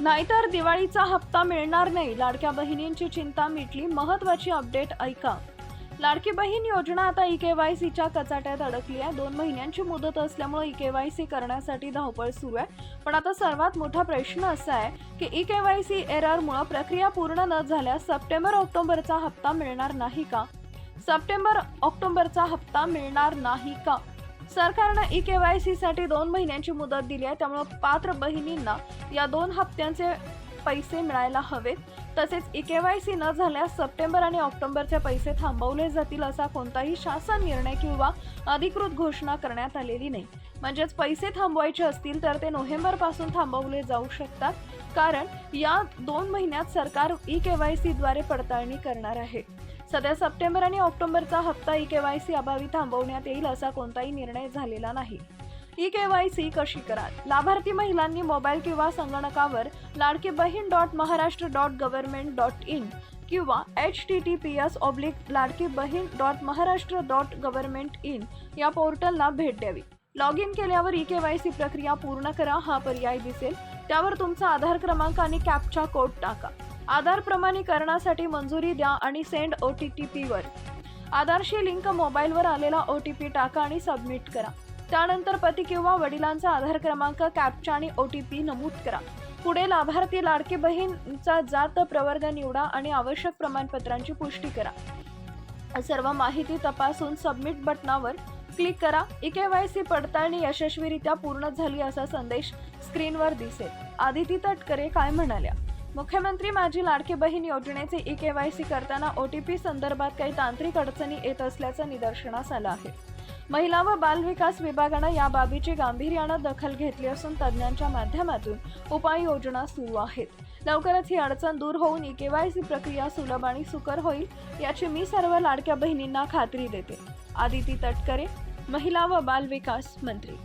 नाहीतर दिवाळीचा हप्ता मिळणार नाही. लाडक्या बहिणींची चिंता मिटली. महत्वाची अपडेट ऐका. लाडकी बहीण योजना आता ई के वाय सीच्या कचाट्यात अडकली आहे. दोन महिन्यांची मुदत असल्यामुळे ई के वाय सी करण्यासाठी धावपळ सुरू आहे. पण आता सर्वात मोठा प्रश्न असा आहे की ई के वाय सी एररमुळे प्रक्रिया पूर्ण न झाल्यास सप्टेंबर ऑक्टोबरचा हप्ता मिळणार नाही का? सप्टेंबर ऑक्टोबरचा हप्ता मिळणार नाही का? सरकारनं ई के वायसाठी दोन महिन्यांची मुदत दिली आहे. त्यामुळे पात्र बहिणींना या दोन हप्त्यांचे पैसे मिळायला हवेत. तसेच ई के वाय सी न झाल्यास सप्टेंबर आणि ऑक्टोबरचे पैसे थांबवले जातील असा कोणताही शासन निर्णय किंवा अधिकृत घोषणा करण्यात आलेली नाही. म्हणजेच पैसे थांबवायचे असतील तर ते नोव्हेंबरपासून थांबवले जाऊ शकतात. कारण या दोन महिन्यात सरकार ई के वाय सीद्वारे पडताळणी करणार आहे. सध्या सप्टेंबर आणि ऑक्टोबरचा हप्ता ई के वाय सी अभावी थांबवण्यात येईल असा कोणताही निर्णय झालेला नाही. ई के वाय सी कशी कराल? लाभार्थी महिलांनी मोबाईल किंवा संगणकावर Ladki Bahin dot Maharashtra dot government dot in किंवा H T T P S oblique Ladki Bahin dot Maharashtra dot government in या पोर्टलला भेट द्यावी. लॉग इन केल्यावर ई के वाय सी प्रक्रिया पूर्ण करा हा पर्याय दिसेल. त्यावर तुमचा आधार क्रमांक आणि कॅपचा कोड टाका. आधार प्रमाणीकरणासाठी मंजुरी द्या आणि सेंड ओ टी टी पीवर. आधारशी लिंक मोबाईलवर आलेला ओ टी पी टाका आणि सबमिट करा. त्यानंतर पती किंवा वडिलांचा आधार क्रमांक कॅपचा आणि ओ टी पी नमूद करा. पुढे लाभार्थी लाडकी बहीणचा जात प्रवर्ग निवडा आणि आवश्यक प्रमाणपत्रांची पुष्टी करा. सर्व माहिती तपासून सबमिट बटनावर क्लिक करा. ई के वाय सी पडताळणी यशस्वीरित्या पूर्ण झाली असा संदेश स्क्रीनवर दिसेल. आदिती तटकरे काय म्हणाल्या? मुख्यमंत्री माझी लाडकी बहीण योजनेचे ई के वाय सी करताना ओ टी पी संदर्भात काही तांत्रिक अडचणी येत असल्याचं निदर्शनास आलं आहे. महिला व बालविकास विभागानं या बाबीची गांभीर्यानं दखल घेतली असून तज्ज्ञांच्या माध्यमातून उपाययोजना सुरू आहेत. लवकरच ही अडचण दूर होऊन ई के वाय सी प्रक्रिया सुलभ आणि सुकर होईल याची मी सर्व लाडक्या बहिणींना खात्री देते. आदिती तटकरे महिला व बालविकास मंत्री.